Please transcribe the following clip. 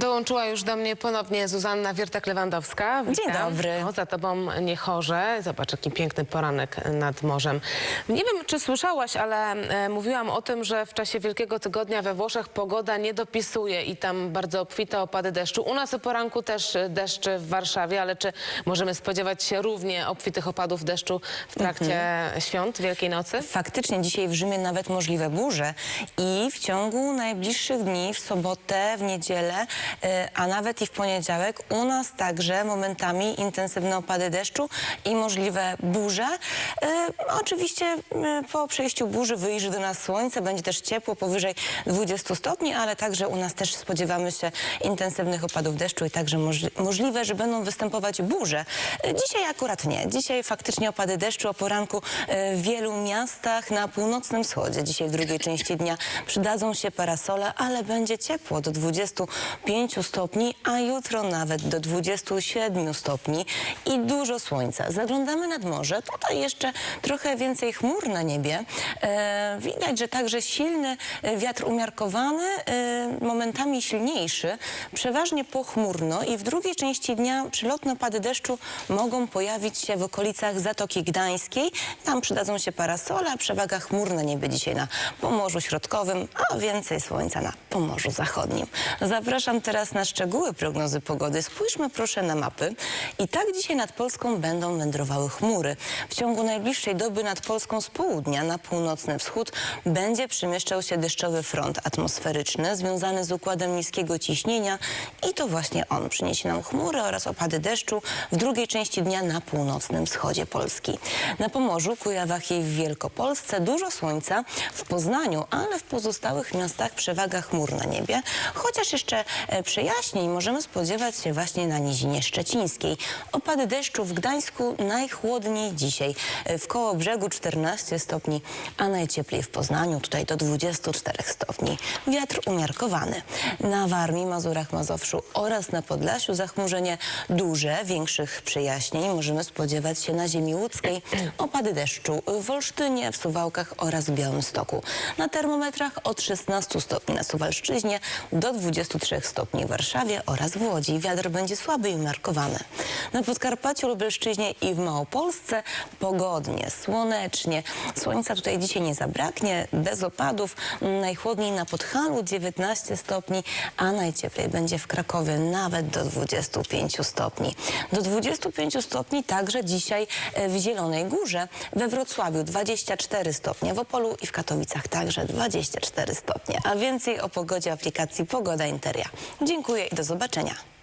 Dołączyła już do mnie ponownie Zuzanna Wiertek-Lewandowska. Dzień dobry. O, za tobą nie chorze. Zobacz, jaki piękny poranek nad morzem. Nie wiem, czy słyszałaś, ale e, mówiłam o tym, że w czasie Wielkiego Tygodnia we Włoszech pogoda nie dopisuje i tam bardzo obfite opady deszczu. U nas o poranku też e, deszcz w Warszawie, ale czy możemy spodziewać się równie obfitych opadów deszczu w trakcie Mhm. świąt Wielkiej Nocy? Faktycznie dzisiaj w Rzymie nawet możliwe burze i w ciągu najbliższych dni, w sobotę, w niedzielę, a nawet i w poniedziałek u nas także momentami intensywne opady deszczu i możliwe burze. E, Oczywiście e, po przejściu burzy wyjrzy do nas słońce, będzie też ciepło, powyżej 20 stopni, ale także u nas też spodziewamy się intensywnych opadów deszczu i także możli- możliwe, że będą występować burze. E, Dzisiaj akurat nie. Dzisiaj faktycznie opady deszczu o poranku e, w wielu miastach na północnym wschodzie. Dzisiaj w drugiej części dnia przydadzą się parasole, ale będzie ciepło do 25 stopni, a jutro nawet do 27 stopni i dużo słońca. Zaglądamy nad morze. Tutaj jeszcze trochę więcej chmur na niebie. E, widać, że także silny wiatr umiarkowany, e, momentami silniejszy, przeważnie pochmurno i w drugiej części dnia przylotne opady deszczu mogą pojawić się w okolicach Zatoki Gdańskiej. Tam przydadzą się parasole, przewaga chmur na niebie dzisiaj na Pomorzu Środkowym, a więcej słońca na Pomorzu Zachodnim. Zapraszam teraz na szczegóły prognozy pogody. Spójrzmy proszę na mapy. I tak dzisiaj nad Polską będą wędrowały chmury. W ciągu najbliższej doby nad Polską z południa na północny wschód będzie przemieszczał się deszczowy front atmosferyczny związany z układem niskiego ciśnienia i to właśnie on przyniesie nam chmury oraz opady deszczu w drugiej części dnia na północnym wschodzie Polski. Na Pomorzu, Kujawach i w Wielkopolsce dużo słońca, w Poznaniu, ale w pozostałych miastach przewaga chmur na niebie, chociaż jeszcze przejaśnień możemy spodziewać się właśnie na Nizinie Szczecińskiej. Opady deszczu w Gdańsku najchłodniej dzisiaj, e, w koło brzegu 14 stopni, a najcieplej w Poznaniu, tutaj do 24 stopni. Wiatr umiarkowany. Na Warmii, Mazurach, Mazowszu oraz na Podlasiu zachmurzenie duże, większych przejaśnień możemy spodziewać się na ziemi łódzkiej. Opady deszczu w Olsztynie, w Suwałkach oraz w Białymstoku. Na termometrach od 16 stopni na Suwalszczyźnie do 23 stopni w Warszawie oraz w Łodzi. Wiatr będzie słaby i umiarkowany. Na Podkarpaciu, Lubelszczyźnie i w Małopolsce pogodnie, słonecznie. Słońca tutaj dzisiaj nie zabraknie, bez opadów. Najchłodniej na Podhalu 19 stopni, a najcieplej będzie w Krakowie nawet do 25 stopni. Do 25 stopni także dzisiaj e, w Zielonej Górze, we Wrocławiu 24 stopnie, w Opolu i w Katowicach także 24 stopnie. A więcej o pogodzie aplikacji Pogoda Interia. Dziękuję i do zobaczenia.